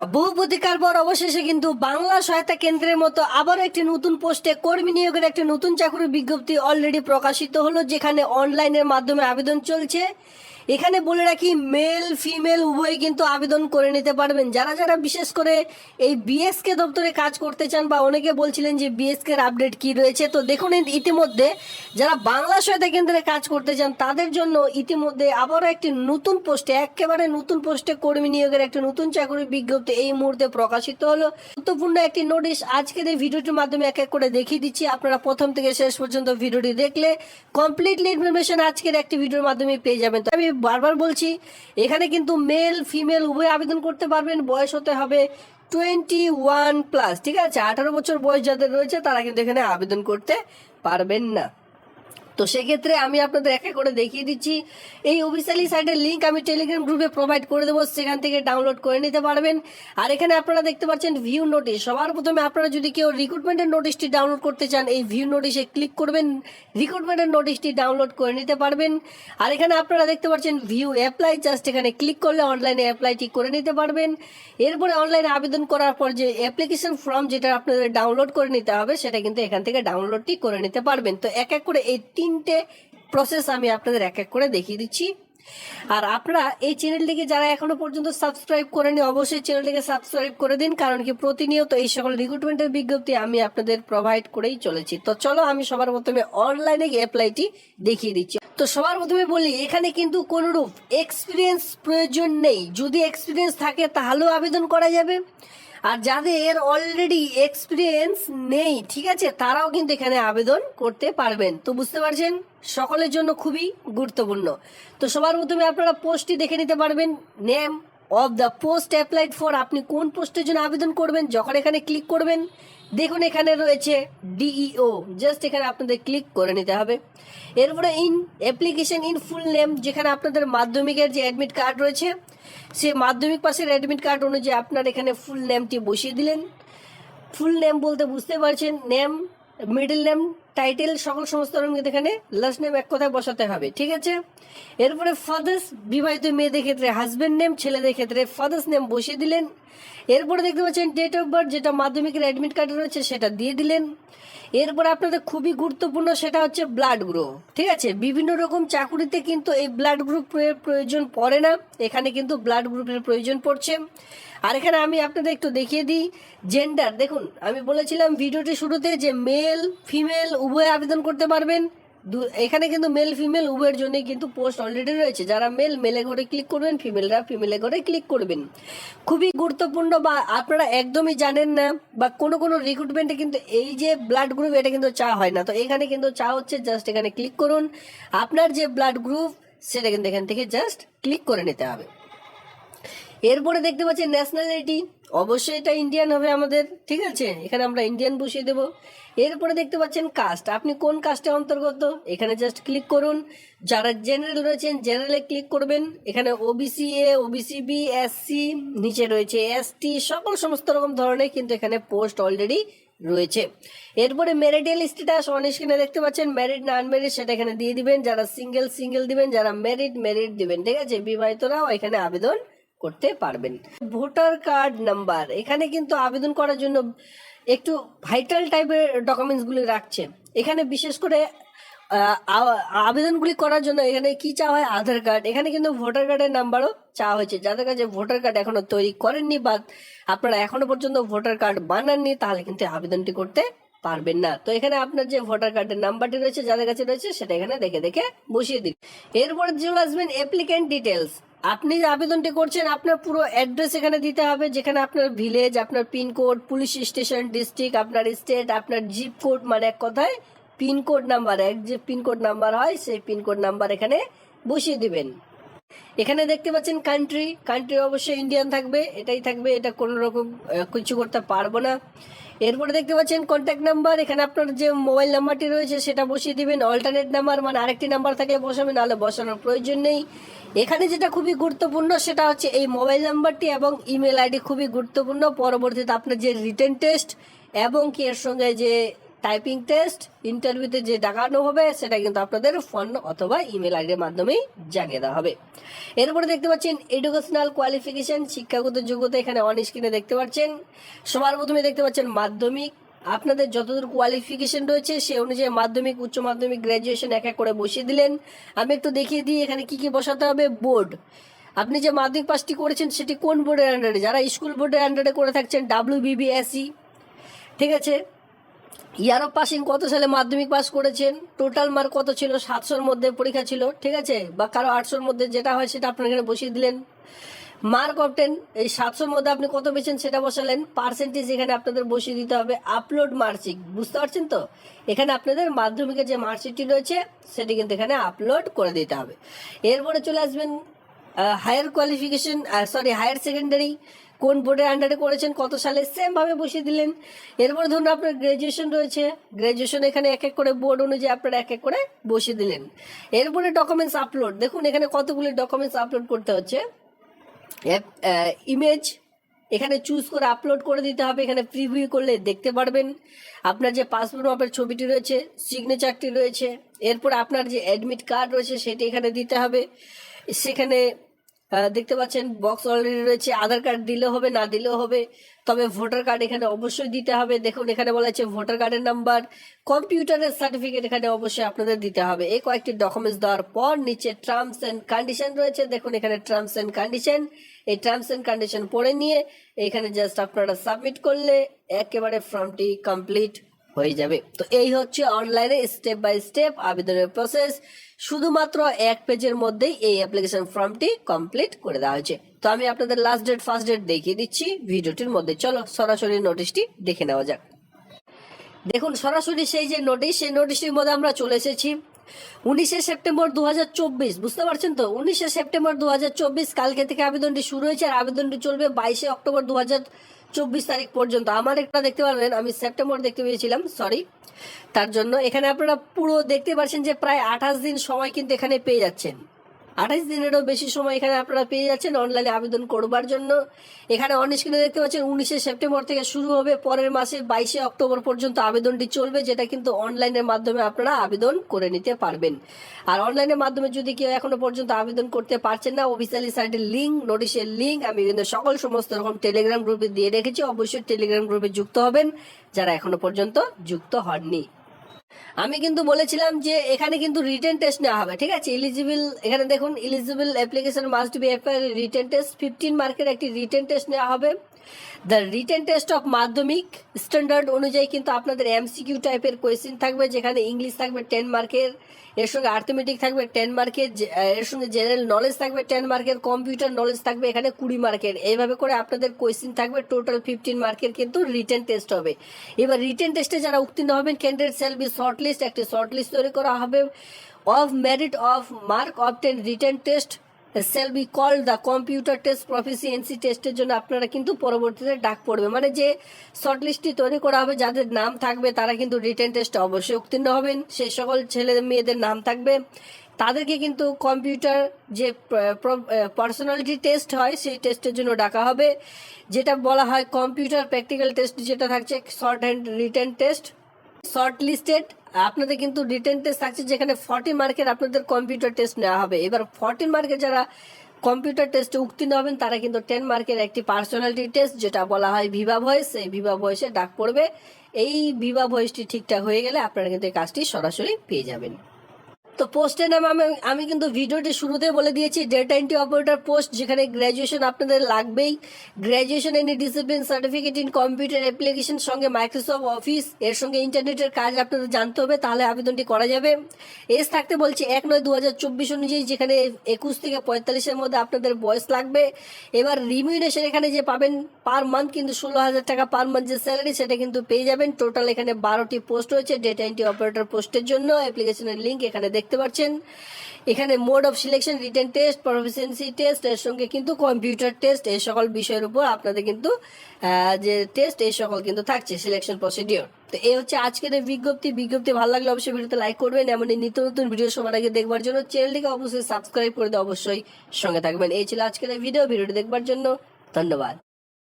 বহু প্রতিকার পর অবশেষে কিন্তু বাংলা সহায়তা কেন্দ্রের মতো আবার একটি নতুন পোস্টে কর্মী নিয়োগের একটি নতুন চাকরির বিজ্ঞপ্তি অলরেডি প্রকাশিত হলো, যেখানে অনলাইনের মাধ্যমে আবেদন চলছে। এখানে বলে রাখি মেল ফিমেল উভয় কিন্তু আবেদন করে নিতে পারবেন। যারা যারা বিশেষ করে এই বিএসকে দপ্তরে কাজ করতে চান বা অনেকে বলছিলেন যে বিএসকে আপডেট কি রয়েছে, তো দেখুন ইতিমধ্যে যারা বাংলা সহায়তা কেন্দ্রে কাজ করতে চান, তাদের জন্য ইতিমধ্যে আবারও একটি নতুন পোস্টে, একেবারে নতুন পোস্টে কর্মী নিয়োগের একটি নতুন চাকরির বিজ্ঞপ্তি এই মুহূর্তে প্রকাশিত হলো। গুরুত্বপূর্ণ একটি নোটিশ আজকের এই ভিডিওটির মাধ্যমে এক এক করে দেখিয়ে দিচ্ছি। আপনারা প্রথম থেকে শেষ পর্যন্ত ভিডিওটি দেখলে কমপ্লিটলি ইনফরমেশন আজকের একটি ভিডিওর মাধ্যমে পেয়ে যাবেন। তো আমি বারবার বলছি, এখানে কিন্তু মেল ফিমেল উভয় আবেদন করতে পারবেন, বয়স হতে হবে টোয়েন্টি ওয়ান প্লাস ঠিক আছে? আঠারো বছর বয়স যাদের রয়েছে, তারা কিন্তু এখানে আবেদন করতে পারবেন না। তো সেক্ষেত্রে আমি আপনাদের এক করে দেখিয়ে দিচ্ছি। এই অফিসিয়ালি সাইটের লিঙ্ক আমি টেলিগ্রাম গ্রুপে প্রোভাইড করে দেবো, সেখান থেকে ডাউনলোড করে নিতে পারবেন। আর এখানে আপনারা দেখতে পাচ্ছেন ভিউ নোটিশ সবার প্রথমে আপনারা যদি কেউ রিক্রুটমেন্টের নোটিশটি ডাউনলোড করতে চান, এই ভিউ নোটিশে ক্লিক করবেন। রিক্রুটমেন্টের নোটিশটি ডাউনলোড করে নিতে পারবেন। আর এখানে আপনারা দেখতে পাচ্ছেন ভিউ অ্যাপ্লাই জাস্ট এখানে ক্লিক করলে অনলাইনে অ্যাপ্লাইটি করে নিতে পারবেন। এরপরে অনলাইনে আবেদন করার পর যে অ্যাপ্লিকেশন ফর্ম যেটা আপনাদের ডাউনলোড করে নিতে হবে, সেটা কিন্তু এখান থেকে ডাউনলোডটি করে নিতে পারবেন। তো এক এক করে এই তিনটে প্রসেস আমি আপনাদের এক এক করে দেখিয়ে দিচ্ছি। আর আপনারা এই চ্যানেলটিকে যারা এখনও পর্যন্ত সাবস্ক্রাইব করেনি অবশ্যই চ্যানেলটিকে সাবস্ক্রাইব করে দিন, কারণ কি প্রতিনিয়ত এই সকল রিক্রুটমেন্টের বিজ্ঞপ্তি আমি আপনাদের প্রোভাইড করেই চলেছি। তো চলো আমি সবার প্রথমে অনলাইনে অ্যাপ্লাইটি দেখিয়ে দিচ্ছি। তো সবার প্রথমে বলি, এখানে কিন্তু কোনরূপ এক্সপিরিয়েন্স প্রয়োজন নেই। যদি এক্সপিরিয়েন্স থাকে, তাহলেও আবেদন করা যাবে। আর যাদের অলরেডি এক্সপিরিয়েন্স নেই, ঠিক আছে, তারাও কিন্তু এখানে আবেদন করতে পারবেন। তো বুঝতে পারছেন? সকলের জন্য খুবই গুরুত্বপূর্ণ। তো সবার প্রথমে আপনারা পোস্টটি দেখে নিতে পারবেন name of the post applied for আপনি কোন পোস্টের জন্য আবেদন করবেন? যখন এখানে ক্লিক করবেন, দেখুন এখানে রয়েছে ডিইও জাস্ট এখানে আপনাদের ক্লিক করে নিতে হবে। এরপরে in application in full name যেখানে আপনাদের মাধ্যমিকের যে অ্যাডমিট কার্ড রয়েছে, সে মাধ্যমিক পাশের অ্যাডমিট কার্ড অনুযায়ী আপনার এখানে ফুল নেমটি বসিয়ে দিলেন। ফুল নেম বলতে বুঝতে পারছেন নেম মিডল নেম টাইটেল সকল সমস্ত কিন্তু এখানে লাস্ট নেম এক কথায় বসাতে হবে, ঠিক আছে? এরপরে ফাদার্স বিবাহিত মেয়েদের ক্ষেত্রে হাজব্যান্ড নেম ছেলেদের ক্ষেত্রে ফাদার্স নেম বসিয়ে দিলেন। এরপরে দেখতে পাচ্ছেন ডেট অফ বার্থ যেটা মাধ্যমিকের অ্যাডমিট কার্ডে রয়েছে, সেটা দিয়ে দিলেন। এরপরে আপনাদের খুবই গুরুত্বপূর্ণ সেটা হচ্ছে ব্লাড গ্রুপ ঠিক আছে? বিভিন্ন রকম চাকুরিতে কিন্তু এই ব্লাড গ্রুপ প্রয়োজন পড়ে না, এখানে কিন্তু ব্লাড গ্রুপের প্রয়োজন পড়ছে। আর এখানে আমি আপনাদের একটু দেখিয়ে দিই জেন্ডার দেখুন, আমি বলেছিলাম ভিডিওটি শুরুতে যে মেল ফিমেল উভয়ে আবেদন করতে পারবেন। এখানে কিন্তু মেল ফিমেল উভয়ের জন্য কিন্তু পোস্ট অলরেডি রয়েছে। যারা মেল মেলে ঘরে ক্লিক করবেন ফিমেলরা ফিমেলে ঘরে ক্লিক করবেন। খুবই গুরুত্বপূর্ণ বা আপনারা একদমই জানেন না বা কোনো কোনো রিক্রুটমেন্টে কিন্তু এই যে ব্লাড গ্রুপ এটা কিন্তু চা হয় না। তো এখানে কিন্তু চা হচ্ছে জাস্ট এখানে ক্লিক করুন। আপনার যে ব্লাড গ্রুপ সেটা কিন্তু এখান থেকে জাস্ট ক্লিক করে নিতে হবে। এরপরে দেখতে পাচ্ছেন ন্যাশনালিটি অবশ্যই এটা ইন্ডিয়ান হবে আমাদের, ঠিক আছে? এখানে আমরা ইন্ডিয়ান বসিয়ে দেব। এরপরে দেখতে পাচ্ছেন কাস্ট আপনি কোন কাস্টে অন্তর্গত? এখানে জাস্ট ক্লিক করুন। যারা জেনারেল রয়েছেন জেনারেলে ক্লিক করবেন। এখানে OBC A OBC B SC নিচে রয়েছে এসটি সকল সমস্ত রকম ধরনের কিন্তু এখানে পোস্ট অলরেডি রয়েছে। এরপরে ম্যারিটাল স্ট্যাটাস অন স্ক্রিনে দেখতে পাচ্ছেন ম্যারিড না আনম্যারিড সেটা এখানে দিয়ে দিবেন। যারা সিঙ্গেল সিঙ্গেল দিবেন, যারা ম্যারিড ম্যারিড দিবেন, ঠিক আছে? বিবাহিতরাও এখানে আবেদন করতে পারবেন। ভোটার কার্ড নাম্বার, এখানে কিন্তু আবেদন করার জন্য একটু ভাইটাল টাইপের ডকুমেন্টসগুলি রাখছে। এখানে বিশেষ করে আবেদনগুলি করার জন্য এখানে কি চাওয়া হয়? আধার কার্ড। এখানে কিন্তু ভোটার কার্ডের নাম্বারও চাওয়া হয়েছে। যাদের কাছে ভোটার কার্ড এখনও তৈরি করেননি বা আপনারা এখনও পর্যন্ত ভোটার কার্ড বানাননি, তাহলে কিন্তু আবেদনটি করতে পারবেন না। তো এখানে আপনার যে ভোটার কার্ডের নাম্বারটি রয়েছে, যাদের কাছে রয়েছে, সেটা এখানে দেখে দেখে বসিয়ে দিন। এরপর চলে আসবেন অ্যাপ্লিকেন্ট ডিটেলস আপনি যে আবেদনটি করছেন, আপনার পুরো অ্যাড্রেস এখানে দিতে হবে, যেখানে আপনার ভিলেজ আপনার PIN code police station district আপনার স্টেট আপনার জিপ কোড মানে এক কথায় পিনকোড নাম্বার এক যে পিনকোড নাম্বার হয়, সেই পিনকোড নাম্বার এখানে বসিয়ে দিবেন। এখানে দেখতে পাচ্ছেন কান্ট্রি কান্ট্রি অবশ্যই ইন্ডিয়ান থাকবে, এটাই থাকবে, এটা কোনো রকম কিছু করতে পারব না। এরপরে দেখতে পাচ্ছেন কন্ট্যাক্ট নাম্বার এখানে আপনার যে মোবাইল নাম্বারটি রয়েছে সেটা বসিয়ে দিবেন অল্টারনেট নাম্বার মানে আরেকটি নাম্বার থাকলে বসাবেন, নাহলে বসানোর প্রয়োজন নেই। এখানে যেটা খুবই গুরুত্বপূর্ণ সেটা হচ্ছে এই মোবাইল নাম্বারটি এবং ইমেল আইডি খুবই গুরুত্বপূর্ণ। পরবর্তীতে আপনার যে রিটেন টেস্ট এবং কি এর সঙ্গে যে টাইপিং টেস্ট ইন্টারভিউতে যে ডাকানো হবে, সেটা কিন্তু আপনাদের ফোন অথবা ইমেল আইডির মাধ্যমেই জানিয়ে দেওয়া হবে। এরপরে দেখতে পাচ্ছেন এডুকেশনাল কোয়ালিফিকেশন শিক্ষাগত যোগ্যতা এখানে অন স্ক্রিনে দেখতে পাচ্ছেন। সবার প্রথমে দেখতে পাচ্ছেন মাধ্যমিক। আপনাদের যতদূর কোয়ালিফিকেশন রয়েছে, সে অনুযায়ী মাধ্যমিক, উচ্চ মাধ্যমিক গ্র্যাজুয়েশন এক এক করে বসিয়ে দিলেন। আমি একটু দেখিয়ে দিই, এখানে কি কি বসাতে হবে? বোর্ড। আপনি যে মাধ্যমিক পাসটি করেছেন, সেটি কোন বোর্ডের আন্ডারে যারা স্কুল বোর্ডের আন্ডারে করে থাকছেন ডাব্লিউ বিবিএসই ঠিক আছে? ইয়ার অফ পাসিং কত সালে মাধ্যমিক পাস করেছেন? টোটাল মার্ক কত ছিল? সাতশোর মধ্যে পরীক্ষা ছিল, ঠিক আছে? বা কারও আটশোর মধ্যে যেটা হয় সেটা আপনার এখানে বসিয়ে দিলেন। মার্ক অফ টেন এই সাতশোর মধ্যে আপনি কত পেয়েছেন সেটা বসালেন। পার্সেন্টেজ এখানে আপনাদের বসিয়ে দিতে হবে। আপলোড মার্কশিট বুঝতে পারছেন তো? এখানে আপনাদের মাধ্যমিকের যে মার্কশিটটি রয়েছে, সেটি কিন্তু এখানে আপলোড করে দিতে হবে। এরপরে চলে আসবেন higher qualification sorry higher secondary কোন বোর্ডের আন্ডারে করেছেন, কত সালে সেম ভাবে বসিয়ে দিলেন। এরপরে ধরুন আপনার গ্রাজুয়েশন রয়েছে গ্রাজুয়েশন এখানে এক এক করে বোর্ড অনুযায়ী আপনারা এক এক করে বসিয়ে দিলেন। এরপরে ডকুমেন্টস আপলোড দেখুন এখানে কতগুলি ডকুমেন্টস আপলোড করতে হচ্ছে। ইমেজ এখানে চুজ করে আপলোড করে দিতে হবে, এখানে প্রিভিউ করলে দেখতে পারবেন। আপনার যে পাসপোর্ট মাপের ছবিটি রয়েছে সিগনেচারটি রয়েছে। এরপর আপনার যে অ্যাডমিট কার্ড রয়েছে, সেটি এখানে দিতে হবে। সেখানে দেখতে পাচ্ছেন বক্স অলরেডি রয়েছে। আধার কার্ড দিলেও হবে, না দিলেও হবে। তবে ভোটার কার্ড এখানে অবশ্যই দিতে হবে। দেখুন, এখানে বলা আছে ভোটার কার্ডের নাম্বার কম্পিউটারের সার্টিফিকেট এখানে অবশ্যই আপনাদের দিতে হবে। এই কয়েকটি ডকুমেন্টস দেওয়ার পর নিচে টার্মস এন্ড কন্ডিশন রয়েছে। দেখুন, এখানে টার্মস এন্ড কন্ডিশন এই টার্মস এন্ড কন্ডিশন পড়ে নিয়ে এখানে জাস্ট আপনারা সাবমিট করলে একেবারে ফর্মটি কমপ্লিট হয়ে যাবে। তো এই হচ্ছে অনলাইনে স্টেপ বাই স্টেপ আবেদনের প্রসেস শুধুমাত্র এক পেজের মধ্যেই এই অ্যাপ্লিকেশন ফর্মটি কমপ্লিট করে দেওয়া হয়েছে। তো আমি আপনাদের লাস্ট ডেট ফার্স্ট ডেট দেখিয়ে দিচ্ছি। ভিডিওটির মধ্যে চলো সরাসরি নোটিশটি দেখে নেওয়া যাক। দেখুন, সরাসরি সেই যে নোটিশ সেই নোটিশটির মধ্যে আমরা চলে এসেছি। উনিশে সেপ্টেম্বর দুহাজার চব্বিশ, বুঝতে পারছেন তো? উনিশে সেপ্টেম্বর দু হাজার চব্বিশ, কালকে থেকে আবেদনটি শুরু হয়েছে আর আবেদনটি চলবে বাইশে অক্টোবর দু চব্বিশ তারিখ পর্যন্ত। আমার একটা দেখতে পারবেন, আমি সেপ্টেম্বর দেখতে পেয়েছিলাম সরি তার জন্য এখানে আপনারা পুরো দেখতে পাচ্ছেন যে প্রায় আঠাশ দিন সময় কিন্তু এখানে পেয়ে যাচ্ছেন। আঠাশ দিনেরও বেশি সময় এখানে আপনারা পেয়ে যাচ্ছেন। অনলাইনে আবেদন করবার জন্য। এখানে অন স্ক্রিনে দেখতে পাচ্ছেন, উনিশে সেপ্টেম্বর থেকে শুরু হবে। পরের মাসে বাইশে অক্টোবর পর্যন্ত আবেদনটি চলবে, যেটা কিন্তু অনলাইনের মাধ্যমে আপনারা আবেদন করে নিতে পারবেন। আর অনলাইনের মাধ্যমে যদি কেউ এখনও পর্যন্ত আবেদন করতে পারছেন না অফিসিয়ালি সাইটের লিঙ্ক নোটিশের লিঙ্ক আমি কিন্তু সকল সমস্ত রকম টেলিগ্রাম গ্রুপে দিয়ে রেখেছি। অবশ্যই টেলিগ্রাম গ্রুপে যুক্ত হবেন, যারা এখনও পর্যন্ত যুক্ত হননি। আমি কিন্তু বলেছিলাম যে এখানে কিন্তু রিটেন টেস্ট নেওয়া হবে, ঠিক আছে? ইলিজিবল এখানে দেখুন eligible application must be written test fifteen মার্কের একটি রিটেন টেস্ট নেওয়া হবে। The written test of Madhyamik standard অনুযায়ী কিন্তু আপনাদের এমসিকিউ টাইপের কোয়েশ্চেন থাকবে, যেখানে ইংলিশ থাকবে টেন মার্কের এর সঙ্গে আর্থমেটিক থাকবে টেন মার্কের এর সঙ্গে জেনারেল নলেজ থাকবে টেন মার্কের কম্পিউটার নলেজ থাকবে এখানে কুড়ি মার্কের এইভাবে করে আপনাদের কোয়েশ্চেন থাকবে টোটাল ফিফটিন মার্কের কিন্তু রিটেন টেস্ট হবে। এবার রিটেন টেস্টে যারা উত্তীর্ণ হবেন candidate shall be short list একটি শর্ট লিস্ট তৈরি করা হবে। Of merit of mark obtain written test shall be call the computer test proficiency টেস্টের জন্য আপনারা কিন্তু পরবর্তীতে ডাক পড়বে। মানে যে শর্ট লিস্টটি তৈরি করা হবে, যাদের নাম থাকবে, তারা কিন্তু রিটেন টেস্টে অবশ্যই উত্তীর্ণ হবেন। সেই সকল ছেলে মেয়েদের নাম থাকবে। তাদেরকে কিন্তু কম্পিউটার যে পার্সোনালিটি টেস্ট হয়, সেই টেস্টের জন্য ডাকা হবে। যেটা বলা হয় কম্পিউটার প্র্যাকটিক্যাল টেস্ট, যেটা থাকছে short hand written test. Short listed. আপনাদের কিন্তু রিটেন টেস্ট থাকছে যেখানে ফর্টি মার্কের আপনাদের কম্পিউটার টেস্ট নেওয়া হবে। এবার ফর্টি মার্কের যারা কম্পিউটার টেস্টে উত্তীর্ণ হবেন, তারা কিন্তু টেন মার্কের একটি পার্সোনালিটি টেস্ট, যেটা বলা হয় ভিভা ভয়েস। এই ভিভা ভয়েসে ডাক পড়বে। এই ভিভা ভয়েসটি ঠিকঠাক হয়ে গেলে আপনারা কিন্তু এই কাজটি সরাসরি পেয়ে যাবেন। তো পোস্টের নাম আমি আমি কিন্তু ভিডিওটি শুরুতে বলে দিয়েছি ডেটা এন্ট্রি অপারেটর পোস্ট যেখানে গ্র্যাজুয়েশন আপনাদের লাগবেই। Graduation in discipline certificate in computer application সঙ্গে মাইক্রোসফট অফিস এর সঙ্গে ইন্টারনেটের কাজ আপনাদের জানতে হবে, তাহলে আবেদনটি করা যাবে। এস থাকতে বলছে এক নয় দু হাজার চব্বিশ অনুযায়ী যেখানে একুশ থেকে পঁয়তাল্লিশের মধ্যে আপনাদের বয়স লাগবে। এবার রিমিউনেশন এখানে যে পাবেন পার মান্থ কিন্তু ষোলো হাজার টাকা পার মান্থ যে স্যালারি সেটা কিন্তু পেয়ে যাবেন। টোটাল এখানে বারোটি পোস্ট রয়েছে ডেটা এন্ট্রি অপারেটর পোস্টের জন্য। অ্যাপ্লিকেশনের লিঙ্ক এখানে দেখতে পাচ্ছেন। এখানে mode of selection written test proficiency test এর সঙ্গে কিন্তু কম্পিউটার টেস্ট এই সকল বিষয়ের উপর আপনাদের কিন্তু যে টেস্ট এই সকল কিন্তু থাকছে সিলেকশন প্রসিডিওর তো এই হচ্ছে আজকের বিজ্ঞপ্তি। বিজ্ঞপ্তি ভালো লাগলে অবশ্যই ভিডিওতে লাইক করবেন। এমন এই নিত্য নতুন ভিডিও সবার আগে দেখবার জন্য চ্যানেলটিকে অবশ্যই সাবস্ক্রাইব করে দিয়ে অবশ্যই সঙ্গে থাকবেন। এই ছিল আজকের ভিডিও ভিডিওটি দেখবার জন্য ধন্যবাদ।